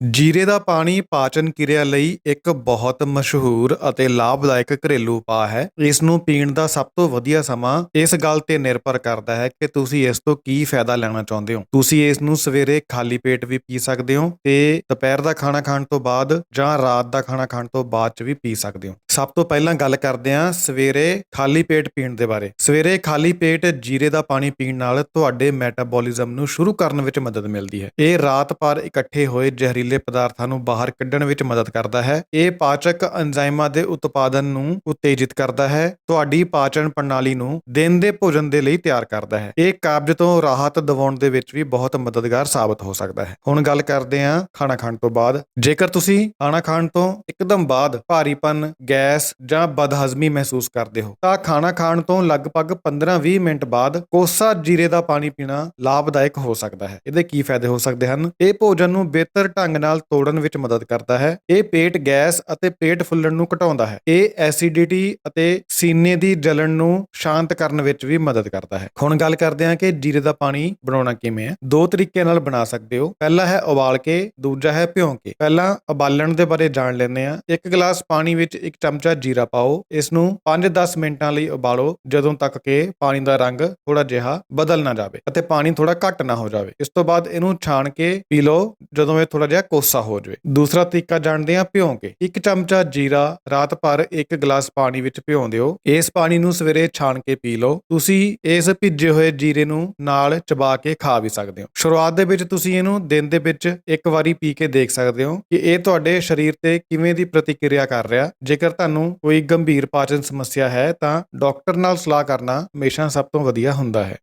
ਜੀਰੇ ਦਾ ਪਾਣੀ ਪਾਚਨ ਕਿਰਿਆ ਲਈ ਇੱਕ ਬਹੁਤ ਮਸ਼ਹੂਰ ਅਤੇ ਲਾਭਦਾਇਕ ਘਰੇਲੂ ਉਪਾਅ ਹੈ। ਇਸ ਨੂੰ ਪੀਣ ਦਾ ਸਭ ਤੋਂ ਵਧੀਆ ਸਮਾਂ ਇਸ ਗੱਲ ਤੇ ਨਿਰਭਰ ਕਰਦਾ ਹੈ ਕਿ ਤੁਸੀਂ ਇਸ ਤੋਂ ਕੀ ਫਾਇਦਾ ਲੈਣਾ ਚਾਹੁੰਦੇ ਹੋ। ਤੁਸੀਂ ਇਸ ਨੂੰ ਸਵੇਰੇ ਖਾਲੀ ਪੇਟ ਵੀ ਪੀ ਸਕਦੇ ਹੋ ਤੇ ਦੁਪਹਿਰ ਦਾ ਖਾਣਾ ਖਾਣ ਤੋਂ ਬਾਅਦ ਜਾਂ ਰਾਤ ਦਾ ਖਾਣਾ ਖਾਣ ਤੋਂ ਬਾਅਦ ਚ ਵੀ ਪੀ ਸਕਦੇ ਹੋ। ਸਭ ਤੋਂ ਪਹਿਲਾਂ ਗੱਲ ਕਰਦੇ ਹਾਂ ਸਵੇਰੇ ਖਾਲੀ ਪੇਟ ਪੀਣ ਦੇ ਬਾਰੇ। ਸਵੇਰੇ ਖਾਲੀ ਪੇਟ ਜੀਰੇ ਦਾ ਪਾਣੀ ਪੀਣ ਨਾਲ ਤੁਹਾਡੇ ਮੈਟਾਬੋਲਿਜ਼ਮ ਨੂੰ ਸ਼ੁਰੂ ਕਰਨ ਵਿੱਚ ਮਦਦ ਮਿਲਦੀ ਹੈ। ਇਹ ਰਾਤ ਭਰ ਇਕੱਠੇ ਹੋਏ ਜ਼ਹਿਰੀਲੇ ਪਦਾਰਥਾਂ ਨੂੰ ਬਾਹਰ ਕੱਢਣ ਵਿੱਚ ਮਦਦ ਕਰਦਾ ਹੈ। ਇਹ ਪਾਚਕ ਐਂਜ਼ਾਈਮਾਂ ਦੇ ਉਤਪਾਦਨ ਨੂੰ ਉਤੇਜਿਤ ਕਰਦਾ ਹੈ। ਤੁਹਾਡੀ ਪਾਚਨ ਪ੍ਰਣਾਲੀ ਨੂੰ ਦਿਨ ਦੇ ਭੋਜਨ ਦੇ ਲਈ ਤਿਆਰ ਕਰਦਾ ਹੈ। ਇਹ ਕਾਬਜ ਤੋਂ ਰਾਹਤ ਦਿਵਾਉਣ ਦੇ ਵਿੱਚ ਵੀ ਬਹੁਤ ਮਦਦਗਾਰ ਸਾਬਤ ਹੋ ਸਕਦਾ ਹੈ। ਹੁਣ ਗੱਲ ਕਰਦੇ ਹਾਂ ਖਾਣਾ ਖਾਣ ਤੋਂ ਬਾਅਦ। ਜੇਕਰ ਤੁਸੀਂ ਖਾਣਾ ਖਾਣ ਤੋਂ ਇੱਕਦਮ ਬਾਅਦ ਭਾਰੀਪਨ ਗੈ ਗੈਸ ਜਾਂ ਬਦਹਜ਼ਮੀ ਮਹਿਸੂਸ ਕਰਦੇ ਹੋ। ਤਾਂ ਖਾਣਾ ਖਾਣ ਤੋਂ ਲਗਭਗ 15-20 ਮਿੰਟ ਬਾਅਦ ਕੋਸਾ ਜੀਰੇ ਦਾ ਪਾਣੀ ਪੀਣਾ ਲਾਭਦਾਇਕ ਹੋ ਸਕਦਾ ਹੈ। ਇਹਦੇ ਕੀ ਫਾਇਦੇ ਹੋ ਸਕਦੇ ਹਨ? ਇਹ ਭੋਜਨ ਨੂੰ ਬਿਹਤਰ ਢੰਗ ਨਾਲ ਤੋੜਨ ਵਿੱਚ ਮਦਦ ਕਰਦਾ ਹੈ। ਇਹ ਪੇਟ ਗੈਸ ਅਤੇ ਪੇਟ ਫੁੱਲਣ ਨੂੰ ਘਟਾਉਂਦਾ ਹੈ। ਇਹ ਐਸਿਡਿਟੀ ਅਤੇ ਸੀਨੇ ਦੀ ਜਲਣ ਨੂੰ ਸ਼ਾਂਤ ਕਰਨ ਵਿੱਚ ਵੀ ਮਦਦ ਕਰਦਾ ਹੈ। ਹੁਣ ਗੱਲ ਕਰਦੇ ਹਾਂ ਕਿ ਜੀਰੇ ਦਾ ਪਾਣੀ ਬਣਾਉਣਾ ਕਿਵੇਂ ਹੈ। ਦੋ ਤਰੀਕੇ ਨਾਲ ਬਣਾ ਸਕਦੇ ਹੋ। ਪਹਿਲਾ ਹੈ ਉਬਾਲ ਕੇ, ਦੂਜਾ ਹੈ ਭਿਉਂ ਕੇ। ਪਹਿਲਾਂ ਉਬਾਲਣ ਦੇ ਬਾਰੇ ਜਾਣ ਲੈਂਦੇ ਹਾਂ। ਇੱਕ ਗਲਾਸ ਪਾਣੀ ਵਿੱਚ ਇੱਕ ਚਮਚਾ ਜੀਰਾ ਪਾਓ। ਇਸ ਨੂੰ 5-10 ਮਿੰਟਾਂ ਲਈ ਉਬਾਲੋ, ਜਦੋਂ ਤੱਕ ਕਿ ਪਾਣੀ ਦਾ ਰੰਗ ਥੋੜਾ ਜਿਹਾ ਬਦਲ ਨਾ ਜਾਵੇ ਅਤੇ ਪਾਣੀ ਥੋੜਾ ਘੱਟ ਨਾ ਹੋ ਜਾਵੇ। ਇਸ ਤੋਂ ਬਾਅਦ ਇਹਨੂੰ ਛਾਣ ਕੇ ਪੀ ਲਓ, ਜਦੋਂ ਇਹ ਥੋੜਾ ਜਿਹਾ ਕੋਸਾ ਹੋ ਜਾਵੇ। ਦੂਸਰਾ ਤਰੀਕਾ ਜਾਣਦੇ ਹਾਂ ਭਿਉਂ ਕੇ। ਇੱਕ ਚਮਚਾ ਜੀਰਾ, ਰਾਤ ਭਰ ਇੱਕ ਗਲਾਸ ਪਾਣੀ ਵਿੱਚ ਭਿਉਂ ਦਿਓ। ਇਸ ਪਾਣੀ ਨੂੰ ਸਵੇਰੇ ਛਾਣ ਕੇ ਪੀ ਲਓ। ਤੁਸੀਂ ਇਸ ਭਿੱਜੇ ਹੋਏ ਜੀਰੇ ਨੂੰ ਨਾਲ ਚਬਾ ਕੇ ਖਾ ਵੀ ਸਕਦੇ ਹੋ। ਸ਼ੁਰੂਆਤ ਦੇ ਵਿੱਚ ਤੁਸੀਂ ਇਹਨੂੰ ਦਿਨ ਦੇ ਵਿੱਚ ਇੱਕ ਵਾਰੀ ਪੀ ਕੇ ਦੇਖ ਸਕਦੇ ਹੋ ਕਿ ਇਹ ਤੁਹਾਡੇ ਸਰੀਰ ਤੇ ਕਿਵੇਂ ਦੀ ਪ੍ਰਤੀਕਿਰਿਆ ਕਰ ਰਿਹਾ। ਜੇਕਰ ਤੁਹਾਨੂੰ ਕੋਈ ਗੰਭੀਰ ਪਾਚਨ ਸਮੱਸਿਆ ਹੈ ਤਾਂ ਡਾਕਟਰ ਨਾਲ ਸਲਾਹ ਕਰਨਾ ਹਮੇਸ਼ਾ ਸਭ ਤੋਂ ਵਧੀਆ ਹੁੰਦਾ ਹੈ।